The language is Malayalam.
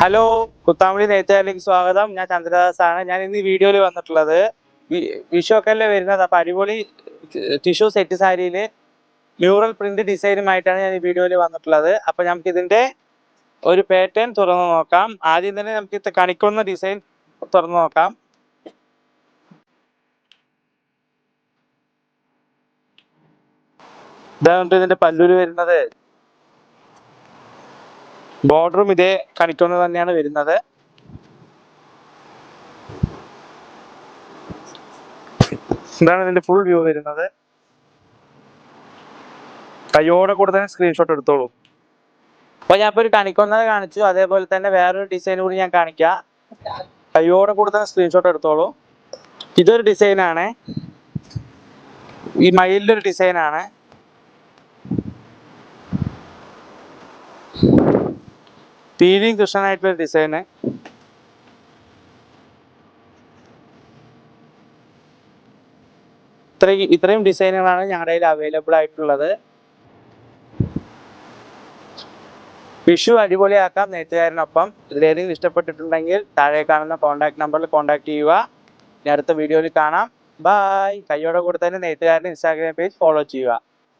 ഹലോ കുത്താമ്പുളി നെയ്ത്തുകാരിലേക്ക് സ്വാഗതം. ഞാൻ ചന്ദ്രദാസ് ആണ്. ഞാൻ ഇന്ന് വീഡിയോയിൽ വന്നിട്ടുള്ളത് വി- വിഷു ഒക്കെ അല്ലേ വരുന്നത്. അപ്പൊ അടിപൊളി ടിഷ്യൂ സെറ്റ് സാരിയിൽ മ്യൂറൽ പ്രിന്റ് ഡിസൈനുമായിട്ടാണ് ഞാൻ ഈ വീഡിയോയിൽ വന്നിട്ടുള്ളത്. അപ്പൊ നമുക്ക് ഇതിന്റെ ഒരു പാറ്റേൺ തുറന്നു നോക്കാം. ആദ്യം തന്നെ നമുക്ക് കണിക്കുന്ന ഡിസൈൻ തുറന്നു നോക്കാം. ഇതാണ് ഇതിന്റെ പല്ലൂര് വരുന്നത്. ബോർഡറും ഇതേ കണിക്കൊന്ന് തന്നെയാണ് വരുന്നത്. ഇതാണ് ഇതിന്റെ ഫുൾ വ്യൂ വരുന്നത്. കയ്യോടെ കൂടെ തന്നെ സ്ക്രീൻഷോട്ട് എടുത്തോളൂ. അപ്പൊ ഞാൻ ഇപ്പൊ ഒരു കണിക്കൊന്നത് കാണിച്ചു. അതേപോലെ തന്നെ വേറൊരു ഡിസൈൻ കൂടി ഞാൻ കാണിക്കാം. കയ്യോടെ കൂടെ തന്നെ സ്ക്രീൻഷോട്ട് എടുത്തോളൂ. ഇതൊരു ഡിസൈനാണ് ഈ മയിലിന്റെ ഒരു ഡിസൈൻ പീലിയും കൃഷ്ണനായിട്ടുള്ള ഡിസൈന്. ഇത്രയും ഇത്രയും ഡിസൈനുകളാണ് ഞങ്ങളുടെ കയ്യിൽ അവൈലബിൾ ആയിട്ടുള്ളത്. വിഷു അടിപൊളിയാക്കാം നെയ്ത്തുകാരനൊപ്പം. ഇതിലേതെങ്കിലും ഇഷ്ടപ്പെട്ടിട്ടുണ്ടെങ്കിൽ താഴെ കാണുന്ന കോൺടാക്ട് നമ്പറിൽ കോൺടാക്ട് ചെയ്യുക. ഇനി അടുത്ത വീഡിയോയിൽ കാണാം. ബായ് കയ്യോടെ കൂടെ തന്നെ നെയ്ത്തുകാരന്റെ ഇൻസ്റ്റാഗ്രാം പേജ് ഫോളോ ചെയ്യുക.